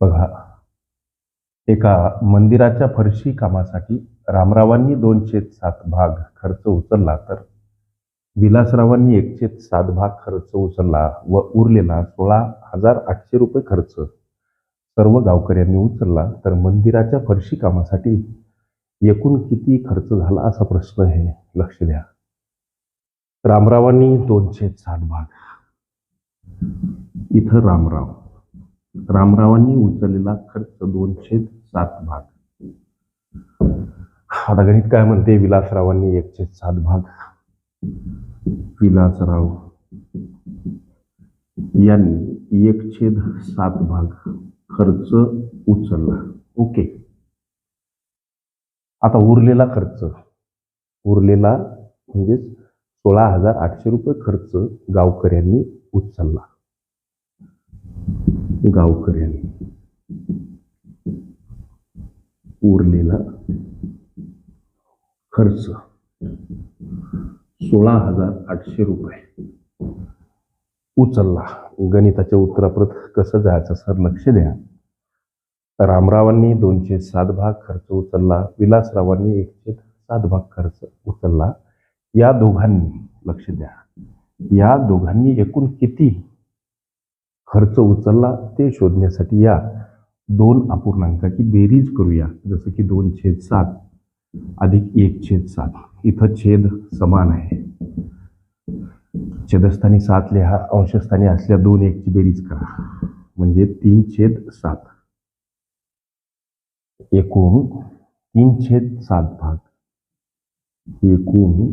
बघा. एका मंदिराच्या फरशी कामासाठी रामरावांनी दोनशे सात भाग खर्च उचलला तर विलासरावांनी एकशे सात भाग खर्च उचलला व उरलेला सोळा हजार आठशे रुपये खर्च सर्व गावकऱ्यांनी उचलला तर मंदिराच्या फरशी कामासाठी एकूण किती खर्च झाला असा प्रश्न आहे. लक्ष द्या. रामरावांनी दोनशे सात भाग. इथं रामराव. रामरावांनी उचललेला खर्च दोनशे सात भाग. आता गणित काय म्हणते? विलासरावांनी एकशे सात भाग. विलासराव यांनी एक छेद सात भाग खर्च उचलला. ओके. आता उरलेला खर्च. उरलेला म्हणजे सोळा हजार आठशे रुपये खर्च गावकऱ्यांनी उचलला. गावकऱ्यांनी उरलेला खर्च सोळा हजार आठशे रुपये. उचलला. गणिताच्या उत्तराप्रत कसं जायचं सर? लक्ष द्या. रामरावांनी दोनशे सात भाग खर्च उचलला. विलासरावांनी एकशे सात भाग खर्च उचलला. या दोघांनी लक्ष द्या. या दोघांनी एकूण किती खर्च उचलला ते शोधण्यासाठी या दोन अपूर्णांकाची बेरीज करूया. जसं की दोन छेद सात अधिक एक छेद सात. इथं छेद समान आहे. छेदस्थानी सात लिहा अंशस्थानी असल्या दोन एकची बेरीज करा. म्हणजे तीन छेद सात. एकूण तीन छेद सात भाग. एकूण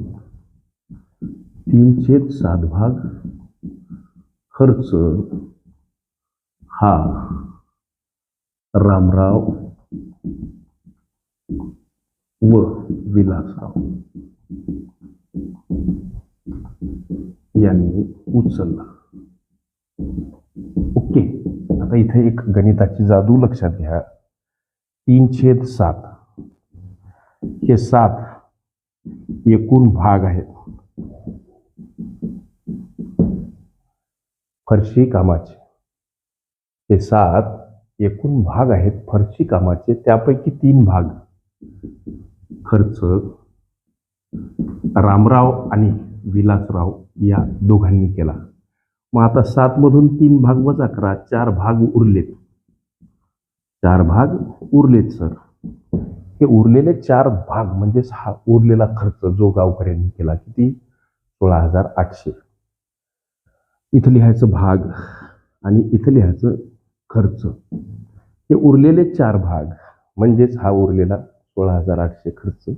तीन छेद सात भाग. खर्च हा. रामराव व विलासराव यांनी उचलला. ओके आता इथे एक गणिताची जादू लक्षात घ्या. तीन छेद सात. हे सात एकूण भाग आहेत. फरशी कामाचे. हे सात एकूण भाग आहेत. फरशी कामाचे त्यापैकी तीन भाग. खर्च रामराव आणि विलासराव या दोघांनी केला. मग आता सात मधून तीन भाग वजा करा. चार भाग उरलेत. चार भाग उरलेत सर. हे उरलेले चार भाग म्हणजेच हा उरलेला खर्च जो गावकऱ्यांनी केला किती? सोळा हजार आठशे. इथं लिहायचं भाग आणि इथं लिहायचं खर्च. हे उरलेले चार भाग म्हणजेच हा उरलेला सोळा हजार आठशे खर्च.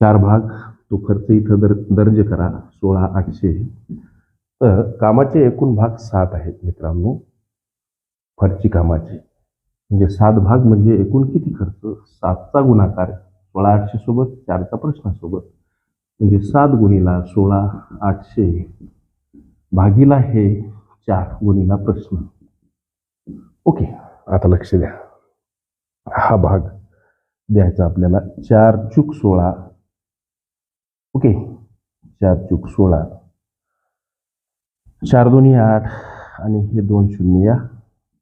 चार भाग तो खर्च इथं दर दर्ज करा सोळा आठशे. तर कामाचे एकूण भाग सात आहेत मित्रांनो. फरची कामाचे. म्हणजे सात भाग म्हणजे एकूण किती खर्च? सातचा गुणाकार सोळा आठशे सोबत चारचा प्रश्नासोबत. म्हणजे सात गुणीला सोळा आठशे भागीला हे चार गुणीला प्रश्न. ओके आता लक्ष द्या. हा भाग द्यायचा आपल्याला चार चूक सोळा. ओके चार चूक सोळा. चार दोन्ही आठ आणि हे दोन शून्य या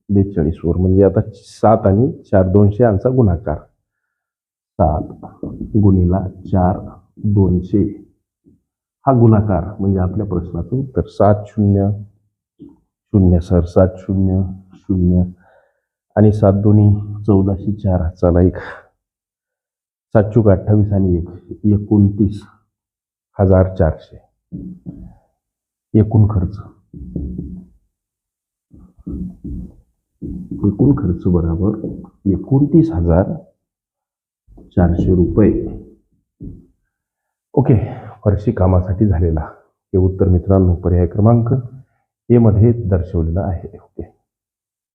बेचाळीसवर म्हणजे आता सात आणि चार दोनशे यांचा गुणाकार. सात गुणीला चार दोनशे. हा गुणाकार म्हणजे आपल्या प्रश्नाचं उत्तर सात शून्य. शून्य सर सात शून्य. शून्य आणि सात दोन्ही चौदाशे चार चाला एक. सात चुक अठ्ठावीस आणि एक. एकोणतीस हजार चारशे. एकूण खर्च. एकूण खर्च बरोबर एकोणतीस हजार चारशे रुपये. ओके फरशी कामासाठी झालेला हे उत्तर मित्रांनो पर्याय क्रमांक ए मध्ये दर्शवलेला आहे. ओके.